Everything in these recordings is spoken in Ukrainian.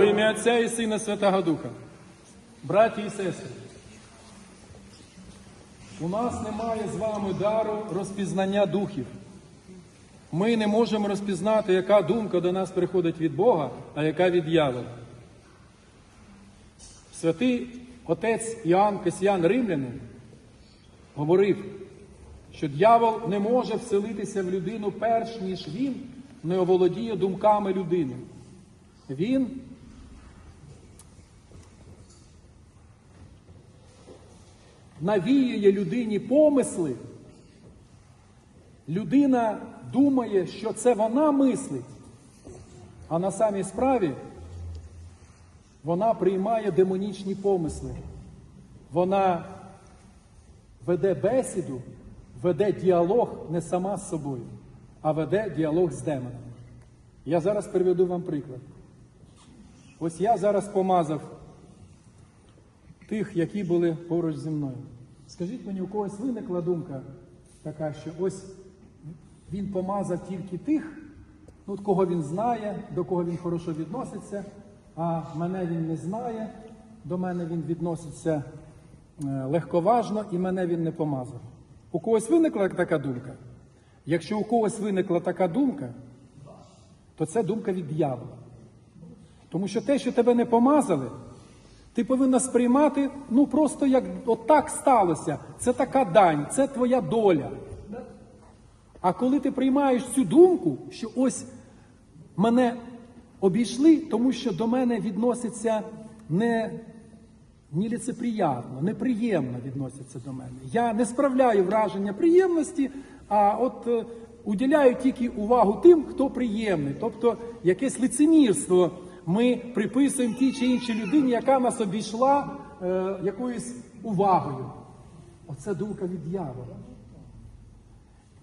Во ім'я Отця і Сина Святого Духа. Браті і сестри, у нас немає з вами дару розпізнання духів. Ми не можемо розпізнати, яка думка до нас приходить від Бога, а яка від дьявола. Святий отець Іоанн Касіян Римлянин говорив, що дьявол не може вселитися в людину перш ніж він не оволодіє думками людини. Він навіює людині помисли. Людина думає, що це вона мислить, а на самій справі вона приймає демонічні помисли. Вона веде бесіду, веде діалог не сама з собою, а веде діалог з демоном. Я зараз приведу вам приклад. Ось я зараз помазав тих, які були поруч зі мною. Скажіть мені, у когось виникла думка така, що ось він помазав тільки тих, ну, кого він знає, до кого він хорошо відноситься, а мене він не знає, до мене він відноситься е, легковажно і мене він не помазав. У когось виникла така думка? Якщо у когось виникла така думка, то це думка від дьявола. Тому що те, що тебе не помазали, ти повинна сприймати, ну просто як от так сталося. Це така дань, це твоя доля. А коли ти приймаєш цю думку, що ось мене обійшли, тому що до мене відносяться не неліцеприятно, неприємно відносяться до мене. Я не справляю враження приємності, а от е, уділяю тільки увагу тим, хто приємний. Тобто якесь лицемірство ми приписуємо тій чи іншій людині, яка нас обійшла е, якоюсь увагою. Оце думка від дьявола.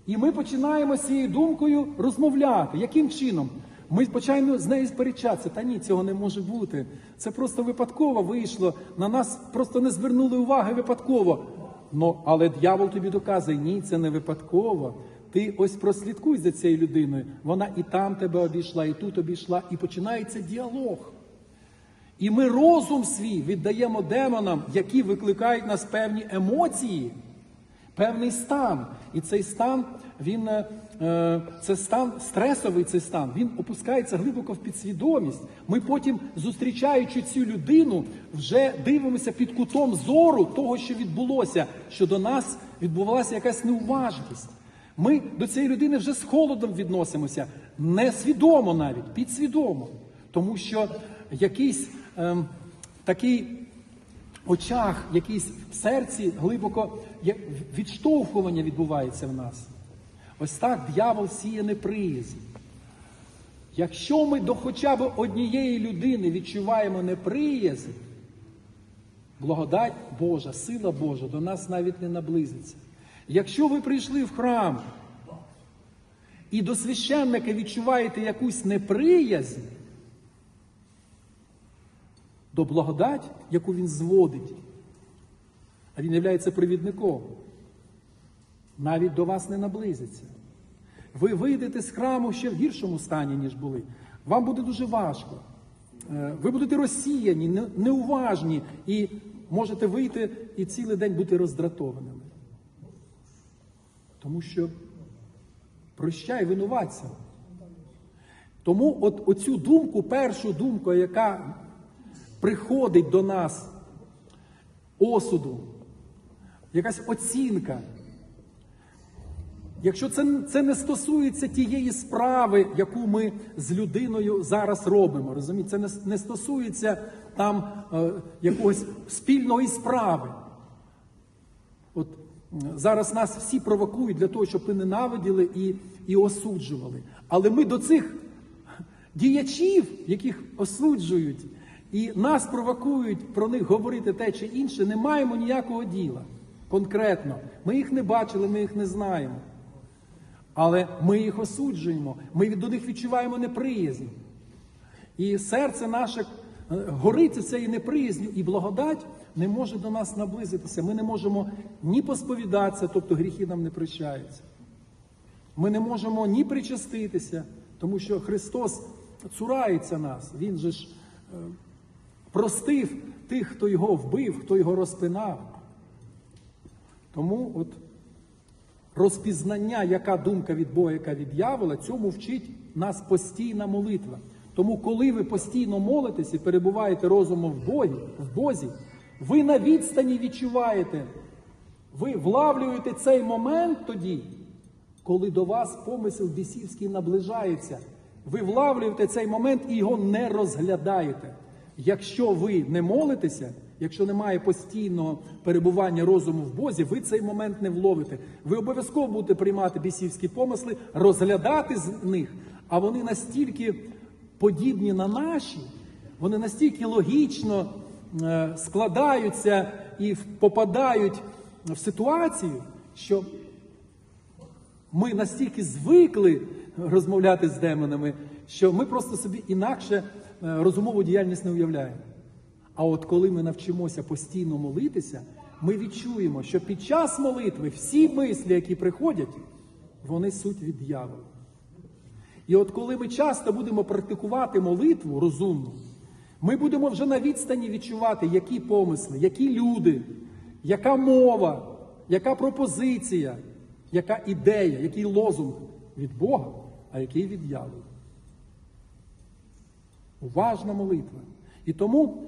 І ми починаємо з цією думкою розмовляти. Яким чином? Ми починаємо з нею сперечатися. Та ні, цього не може бути. Це просто випадково вийшло. На нас просто не звернули уваги випадково. Ну, але дьявол тобі доказує, ні, це не випадково. Ти ось прослідкуй за цією людиною. Вона і там тебе обійшла, і тут обійшла, і починається діалог. І ми розум свій віддаємо демонам, які викликають нас певні емоції, певний стан. І цей стан, він е, е, це стан стресовий цей стан, він опускається глибоко в підсвідомість. Ми потім, зустрічаючи цю людину, вже дивимося під кутом зору того, що відбулося, що до нас відбувалася якась неуважність. Ми до цієї людини вже з холодом відносимося, несвідомо навіть, підсвідомо. Тому що якийсь ем, такий очах, якийсь в серці глибоко відштовхування відбувається в нас. Ось так дьявол сіє неприязнь. Якщо ми до хоча б однієї людини відчуваємо неприязнь, благодать Божа, сила Божа до нас навіть не наблизиться. Якщо ви прийшли в храм і до священника відчуваєте якусь неприязнь, до благодать, яку він зводить, а він є провідником, навіть до вас не наблизиться. Ви вийдете з храму ще в гіршому стані, ніж були. Вам буде дуже важко. Е, Ви будете розсіяні, неуважні і можете вийти і цілий день бути роздратованими. Тому що прощай винуватцям. Тому от оцю думку, першу думку, яка приходить до нас осуду, якась оцінка. Якщо це, це не стосується тієї справи, яку ми з людиною зараз робимо, розумієте, це не, не стосується там е, якогось спільної справи. Зараз нас всі провокують для того, щоб ми ненавиділи і, і осуджували. Але ми до цих діячів, яких осуджують, і нас провокують про них говорити те чи інше, не маємо ніякого діла. Конкретно. Ми їх не бачили, ми їх не знаємо. Але ми їх осуджуємо, ми до них відчуваємо неприязнь. І серце наше е, гориться цією неприязню, і благодать не може до нас наблизитися. Ми не можемо ні посповідатися, тобто гріхи нам не прощаються. Ми не можемо ні причаститися, тому що Христос цурається нас. Він же ж простив тих, хто його вбив, хто його розпинав. Тому от розпізнання, яка думка від Бога, яка від дьявола, цьому вчить нас постійна молитва. Тому, коли ви постійно молитесь і перебуваєте розумом в Богі, в Бозі, ви на відстані відчуваєте, ви влавлюєте цей момент тоді, коли до вас помисел бісівський наближається. Ви влавлюєте цей момент і його не розглядаєте. Якщо ви не молитеся, якщо немає постійного перебування розуму в Бозі, ви цей момент не вловите. Ви обов'язково будете приймати бісівські помисли, розглядати з них, а вони настільки подібні на наші, вони настільки логічно складаються і попадають в ситуацію, що ми настільки звикли розмовляти з демонами, що ми просто собі інакше е, розумову діяльність не уявляємо. А от коли ми навчимося постійно молитися, ми відчуємо, що під час молитви всі мислі, які приходять, вони суть від дьявола. І от коли ми часто будемо практикувати молитву розумну, ми будемо вже на відстані відчувати, які помисли, які люди, яка мова, яка пропозиція, яка ідея, який лозунг від Бога, а який від дьявола. Уважна молитва. І тому,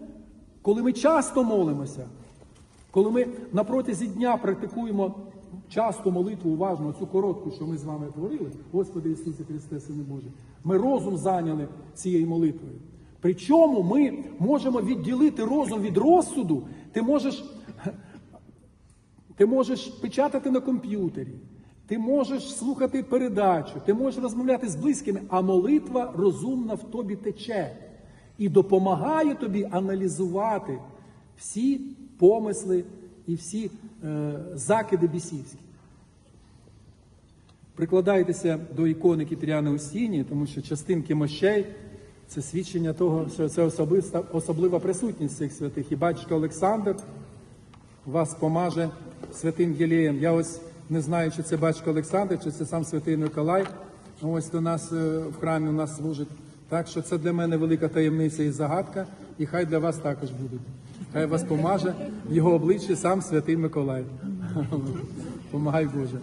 коли ми часто молимося, коли ми на протязі дня практикуємо часто молитву уважно, цю коротку, що ми з вами творили, Господи Ісусе Христе, Сине Боже, ми розум зайняли цією молитвою. Причому ми можемо відділити розум від розсуду. Ти можеш, ти можеш печатати на комп'ютері, ти можеш слухати передачу, ти можеш розмовляти з близькими, а молитва розумна в тобі тече і допомагає тобі аналізувати всі помисли і всі е, закиди бісівські. Прикладайтеся до ікони Кітріани у тому що частинки мощей це свідчення того, що це особиста, особлива присутність цих святих. І батько Олександр вас помаже святим Єлієм. Я ось не знаю, чи це батько Олександр, чи це сам святий Миколай. Ось до нас е, в храмі у нас служить. Так що це для мене велика таємниця і загадка, і хай для вас також будуть. Хай вас помаже в його обличчі сам святий Миколай. Помагай Боже.